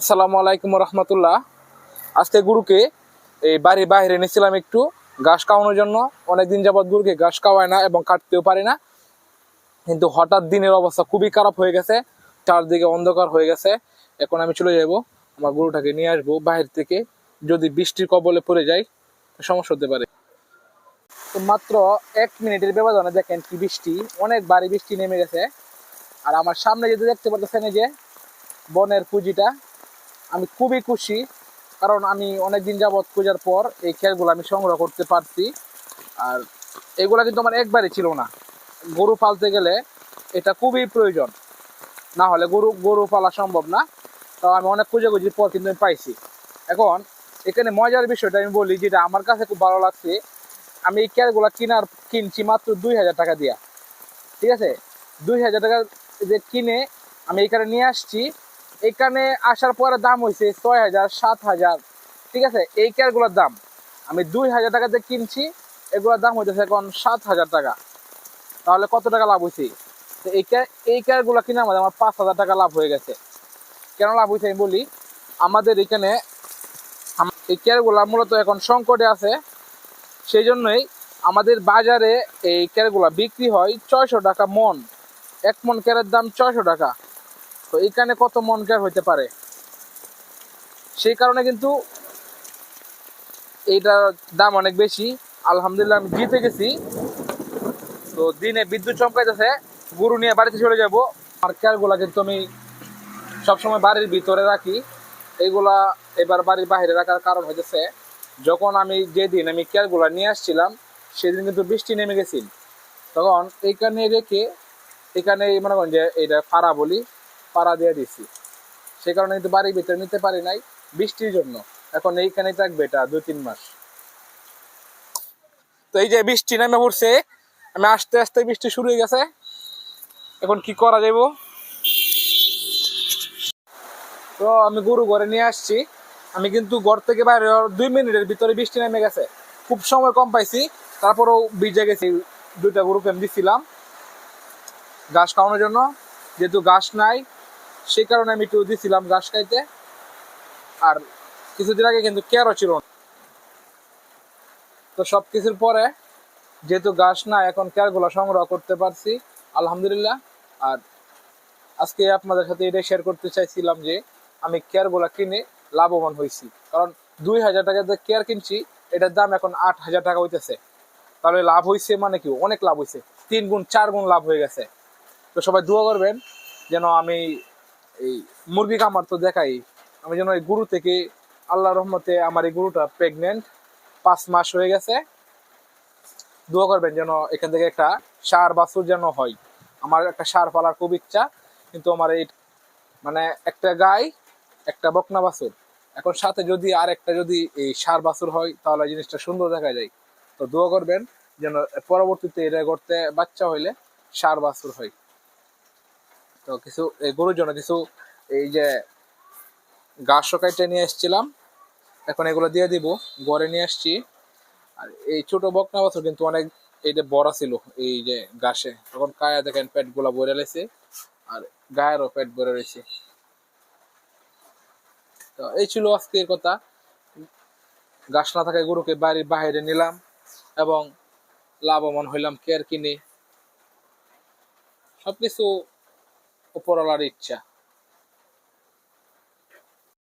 আসসালামু আলাইকুম রহমতুল্লাহ। আজকে গুরুকে এই বাড়ির বাইরে এনেছিলাম একটু, ঘাস খাওয়ানোর জন্য। অনেকদিন যাবৎ গুরুকে ঘাস খাওয়ায় না এবং কাটতেও পারে না। কিন্তু হঠাৎ দিনের অবস্থা খুবই খারাপ হয়ে গেছে, চারদিকে অন্ধকার হয়ে গেছে। এখন আমি চলে যাব, আমার গরুটাকে নিয়ে আসব বাইরে থেকে। যদি বৃষ্টির কবলে পড়ে যায়, সমস্যা হতে পারে। তো মাত্র এক মিনিটের ব্যবধানে দেখেন কি বৃষ্টি, অনেক বাড়ি বৃষ্টি নেমে গেছে। আর আমার সামনে যদি দেখতে এই যে বনের পুঁজিটা আমি খুবই খুশি, কারণ আমি অনেক দিন যাবৎ পূজার পর এই খেলগুলো আমি সংগ্রহ করতে পারছি। আর এগুলা কিন্তু আমার একবারই ছিল না। গরু পালতে গেলে এটা খুবই প্রয়োজন। না হলে গরু গরু পালা সম্ভব না। তো আমি অনেক খুঁজেখুঁজির পর কিন্তু আমি পাইছি। এখন এখানে মজার বিষয়টা আমি বলি, যেটা আমার কাছে খুব ভালো লাগছে, আমি এই ক্যারগুলো কিনার, কিনছি মাত্র দুই হাজার টাকা দিয়া। ঠিক আছে? দুই হাজার টাকা যে কিনে আমি এখানে নিয়ে আসছি এখানে আসার পরে দাম হয়েছে ছয় হাজার, সাত হাজার। ঠিক আছে? এই ক্যারগুলোর দাম। আমি দুই হাজার টাকাতে কিনছি, এগুলোর দাম হইতেছে এখন সাত হাজার টাকা। তাহলে কত টাকা লাভ হয়েছে তো এই ক্যার এই ক্যারগুলো কিনার মধ্যে আমার পাঁচ হাজার টাকা লাভ হয়ে গেছে। কেন লাভ হয়েছে আমি বলি? আমাদের এখানে এই ক্যারগুলা মূলত এখন সংকটে আছে। সেই জন্যই আমাদের বাজারে এই ক্যারগুলা বিক্রি হয় ছয়শো টাকা মন। এক মন ক্যারের দাম ছয়শো টাকা। তো এইখানে কত মন ক্যার হইতে পারে? সেই কারণে কিন্তু এইটার দাম অনেক বেশি। আলহামদুলিল্লাহ আমি জিতে গেছি। তো দিনে বিদ্যুৎ চমকাইতেছে, গরু নিয়ে বাড়িতে চলে যাব। আর ক্যারগুলা কিন্তু আমি সবসময় বাড়ির ভিতরে রাখি। এইগুলা এবার বাড়ির বাইরে রাখার কারণ হইতেছে, যখন আমি যেদিন আমি ক্যারগুলা নিয়ে আসছিলাম, সেদিন কিন্তু বৃষ্টি নেমে গেছিল। তখন এইখানে রেখে এখানে মনে করেন যে এটা ফাড়া বলি পাড়া দিয়ে দিছি। সে কারণে কিন্তু বাড়ির ভিতরে নিতে পারি নাই বৃষ্টির জন্য। এখন এইখানেই থাকবে এটা দুই, তিন মাস। তো এই যে বৃষ্টি নামে পড়ছে, আমি আস্তে আস্তে বৃষ্টি শুরু হয়ে গেছে। এখন কি করা যাইব? তো আমি গরু ঘরে নিয়ে আসছি। আমি কিন্তু ঘর থেকে বাইরে দুই মিনিটের ভিতরে বৃষ্টি নেমে গেছে। খুব সময় কম পাইছি। তারপরেও ভিজে গেছি। দুইটা গরুকে আমি দিছিলাম। ঘাস খাওয়ানোর জন্য। যেহেতু ঘাস নাই সেই কারণে আমি একটু দিছিলাম ঘাস খাইতে। আর কিছুদিন আগে কিন্তু কেয়ারও ছিল না। তো সব কিছুর পরে যেহেতু ঘাস না, এখন কেয়ারগুলো সংগ্রহ করতে পারছি, আলহামদুলিল্লাহ। আর আজকে আপনাদের সাথে এটাই শেয়ার করতে চাইছিলাম যে, আমি কেয়ারগুলো কিনে লাভবান হয়েছি কারণ দুই হাজার টাকা যে কেয়ার কিনছি, এটার দাম এখন আট হাজার টাকা হইতেছে। তাহলে লাভ হয়েছে মানে কি? অনেক লাভ হয়েছে তিন গুণ, চার গুণ লাভ হয়ে গেছে। তো সবাই দোয়া করবেন যেন আমি এই মুরগি কামার তো দেখাই। আমি যেন এই গরু থেকে আল্লাহ রহমতে আমার এই গরুটা প্রেগনেন্ট পাঁচ মাস হয়ে গেছে। দোয়া করবেন যেন এখান থেকে একটা সার বাছুর যেন হয়। আমার একটা সার পালার খুব ইচ্ছা, কিন্তু আমার এই মানে একটা গাই, একটা বকনা বাছুর। এখন সাথে যদি আর একটা যদি এই সার বাছুর হয়, তাহলে জিনিসটা সুন্দর দেখা যায়। তো দোয়া করবেন যেন পরবর্তীতে এটা করতে বাচ্চা হইলে সার বাছুর হয়। তো কিছু এই গরুর জন্য কিছু, এই যে ঘাস কাইটে নিয়ে এসেছিলাম, এখন এগুলো দিয়ে দিব, গড়ে নিয়ে আসছি। আর এই ছোট বকনা বাছুর কিন্তু অনেক এইটা বড় ছিল, এই যে ঘাসে তখন কায়া দেখেন পেটগুলা ভরে লেছে আর গায়েরও পেট ভরে রয়েছে। তো এই ছিল আজকের কথা। ঘাস না থাকায় গরুকে বাড়ির বাইরে নিলাম, এবং লাভবান হইলাম, কেয়ার কিনে। সবকিছু উপরওয়ালার ইচ্ছা